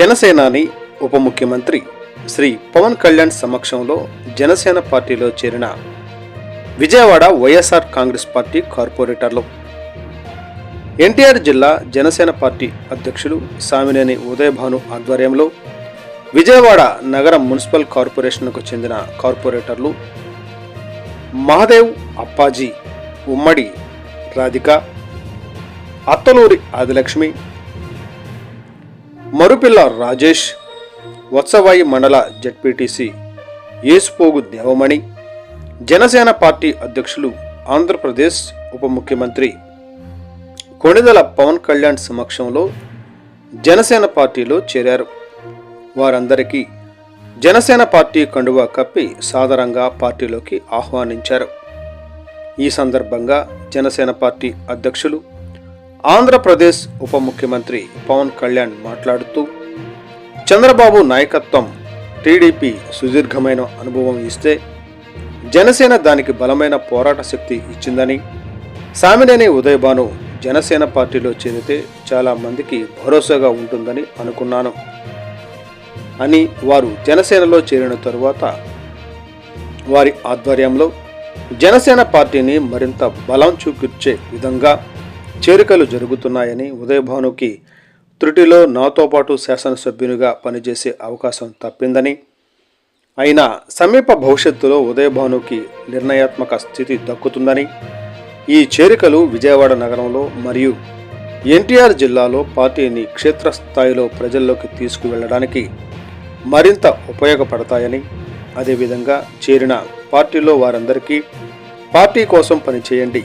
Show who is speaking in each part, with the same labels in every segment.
Speaker 1: జనసేనాని ఉప ముఖ్యమంత్రి శ్రీ పవన్ కళ్యాణ్ సమక్షంలో జనసేన పార్టీలో చేరిన విజయవాడ వైఎస్ఆర్ కాంగ్రెస్ పార్టీ కార్పొరేటర్లు. ఎన్టీఆర్ జిల్లా జనసేన పార్టీ అధ్యక్షులు సామినేని ఉదయభాను ఆధ్వర్యంలో విజయవాడ నగర మున్సిపల్ కార్పొరేషన్కు చెందిన కార్పొరేటర్లు మహాదేవ్ అప్పాజీ ఉమ్మడి రాధిక అత్తలూరి ఆదిలక్ష్మి మరుపిల్ల రాజేష్ వత్సవాయి మండల జడ్పీటీసీ ఏసుపోగు దేవమణి జనసేన పార్టీ అధ్యక్షులు ఆంధ్రప్రదేశ్ ఉప ముఖ్యమంత్రి కొణిదల పవన్ కళ్యాణ్ సమక్షంలో జనసేన పార్టీలో చేరారు. వారందరికీ జనసేన పార్టీ కండువా కప్పి సాదరంగా పార్టీలోకి ఆహ్వానించారు. ఈ సందర్భంగా జనసేన పార్టీ అధ్యక్షులు ఆంధ్రప్రదేశ్ ఉప ముఖ్యమంత్రి పవన్ కళ్యాణ్ మాట్లాడుతూ చంద్రబాబు నాయకత్వం టీడీపీ సుదీర్ఘమైన అనుభవం ఇస్తే జనసేన దానికి బలమైన పోరాట శక్తి ఇచ్చిందని సామినేని ఉదయభాను జనసేన పార్టీలో చేరితే చాలా మందికి భరోసాగా ఉంటుందని అనుకున్నాను. అని వారు జనసేనలో చేరిన తరువాత వారి ఆధ్వర్యంలో జనసేన పార్టీని మరింత బలం చూపించే విధంగా చేరికలు జరుగుతున్నాయని ఉదయభానుకి త్రుటిలో నాతో పాటు శాసనసభ్యునిగా పనిచేసే అవకాశం తప్పిందని. అయినా సమీప భవిష్యత్తులో ఉదయభానుకి నిర్ణయాత్మక స్థితి దక్కుతుందని. ఈ చేరికలు విజయవాడ నగరంలో మరియు ఎన్టీఆర్ జిల్లాలో పార్టీని క్షేత్రస్థాయిలో ప్రజల్లోకి తీసుకువెళ్ళడానికి మరింత ఉపయోగపడతాయని. అదేవిధంగా చేరిన పార్టీలో వారందరికీ పార్టీ కోసం పనిచేయండి.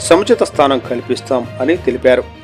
Speaker 1: సముచిత స్థానం కల్పిస్తాం అని తెలిపారు.